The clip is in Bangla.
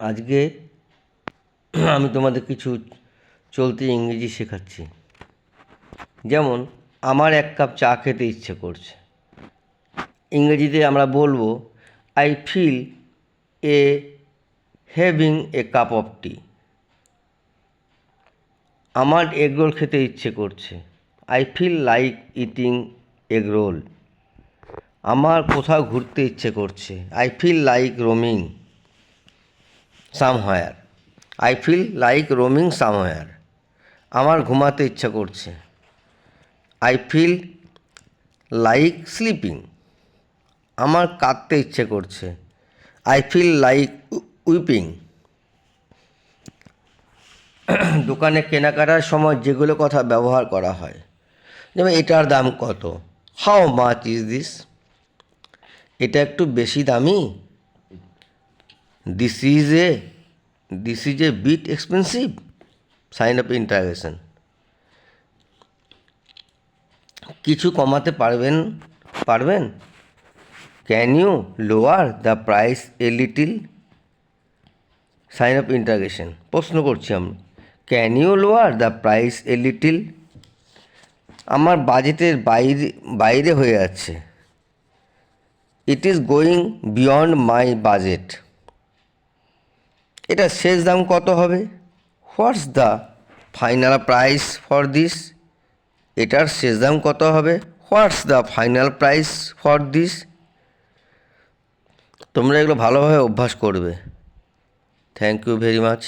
আজকে আমি তোমাদের কিছু চলতি ইংরেজি শেখাচ্ছি। যেমন, আমার এক কাপ চা খেতে ইচ্ছে করছে। ইংরেজিতে আমরা বলব I feel a having a cup of tea আমার এগ রোল খেতে ইচ্ছে করছে। I feel like eating egg roll আমার কোথাও ঘুরতে ইচ্ছে করছে। I feel like roaming somewhere. I feel like roaming somewhere. আমার ঘুমাতে ইচ্ছা করছে। আই ফিল লাইক স্লিপিং আমার কাঁদতে ইচ্ছে করছে। আই ফিল লাইক উইপিং দোকানে কেনাকাটার সময় যেগুলো কথা ব্যবহার করা হয়, যেমন এটার দাম কত? হাউ মাচ ইজ দিস এটা একটু বেশি দামি? This is a this is a bit expensive sign up interrogation কিছু কমাতে পারবেন পারবেন? Can you lower the price a little sign up interrogation প্রশ্ন করছি আমি। Can you lower the price a little আমার বাজেটের বাইরে বাইরে হয়ে যাচ্ছে it is going beyond my budget এটা শেষ দাম কত হবে? What's the final price for this এটার শেষ দাম কত হবে? What's the final price for this তোমরা এগুলো ভালোভাবে অভ্যাস করবে। Thank you very much